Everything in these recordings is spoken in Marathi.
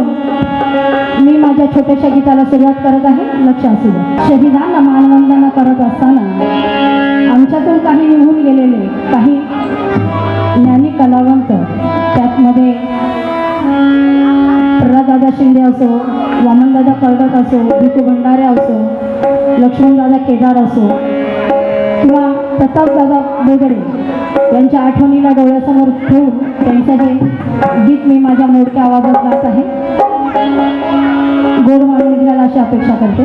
मित्रांनो मी माझ्या छोट्याशा गीताला सुरुवात करत आहे. लक्ष असू द्या. शहीदांना मानवंदना करत असताना आमच्यातून काही निघून गेलेले काही ज्ञानी कलावंत त्यातमध्ये प्रल्हाददादा शिंदे असो वामनदादा कर्डक असो भिकू भंडारे असो लक्ष्मणदादा केदार असो किंवा प्रतापदादा बेगडे यांच्या आठवणीला डोळ्यासमोर ठेवून त्यांचं हे गीत मी माझ्या मोडक्या आवाजात गात आहे. गोड म्हणून निघायला अशी अपेक्षा करते.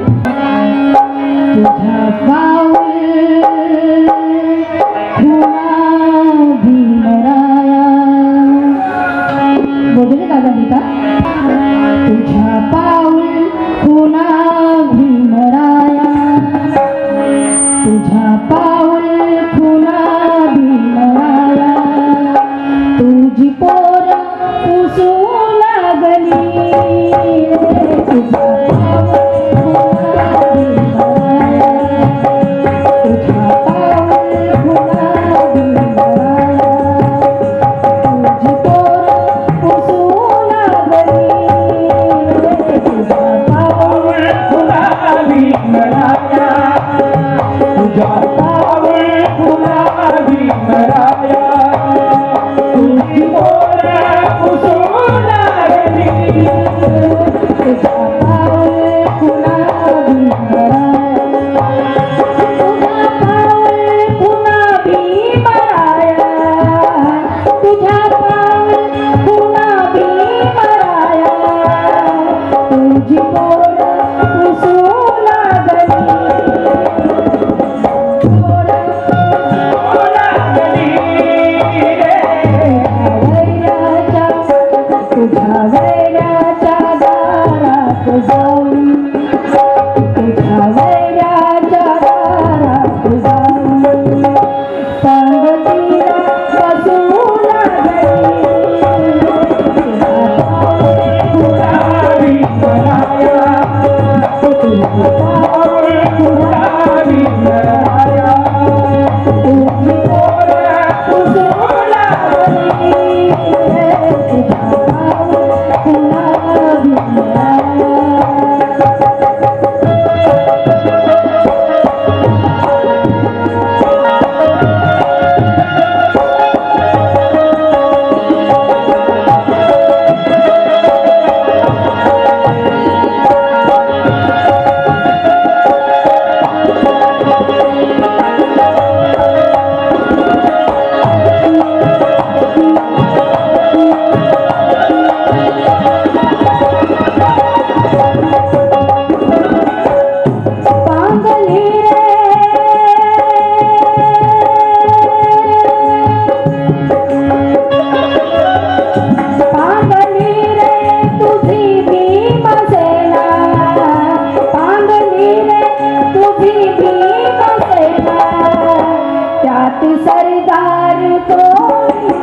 I'm olun. Para o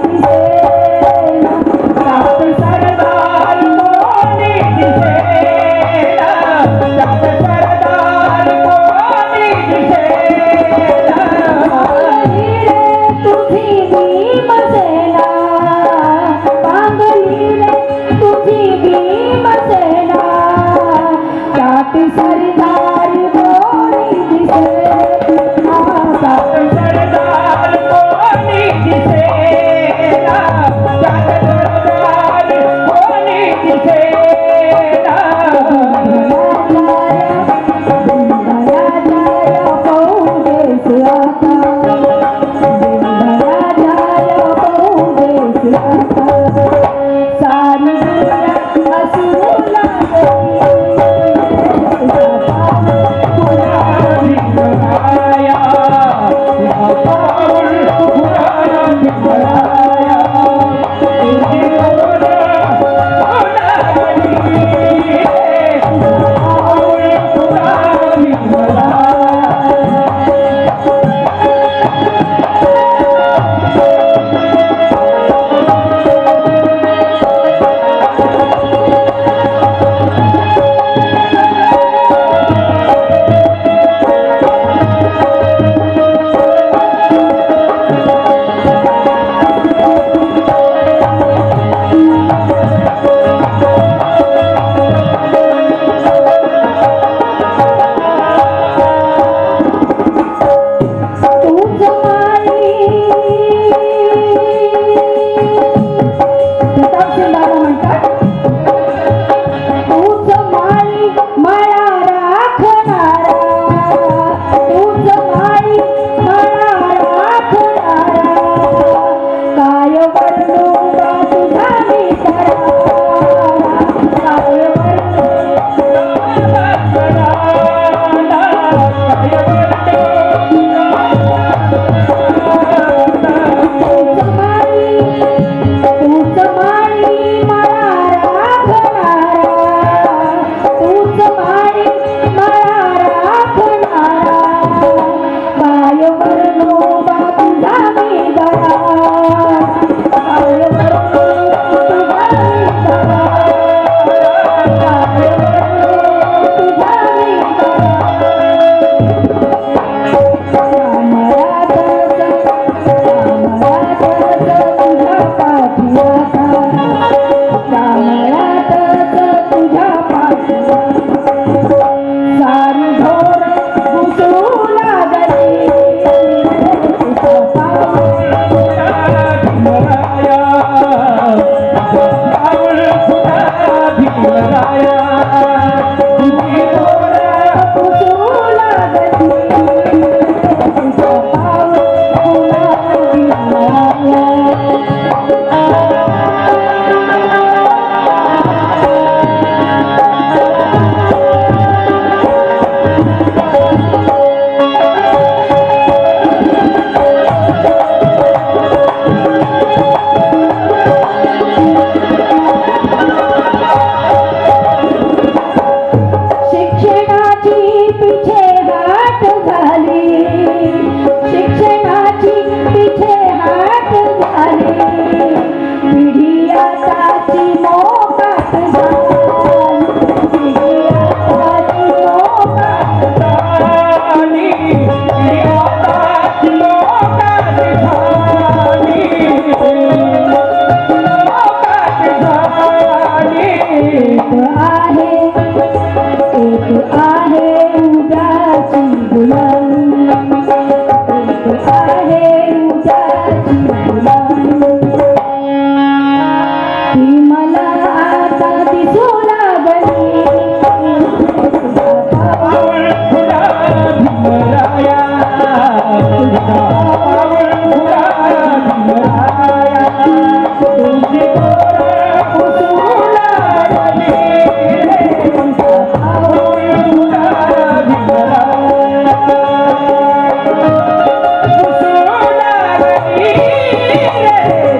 Hallelujah. पाऊल फुटा भीमराया आहे Sim.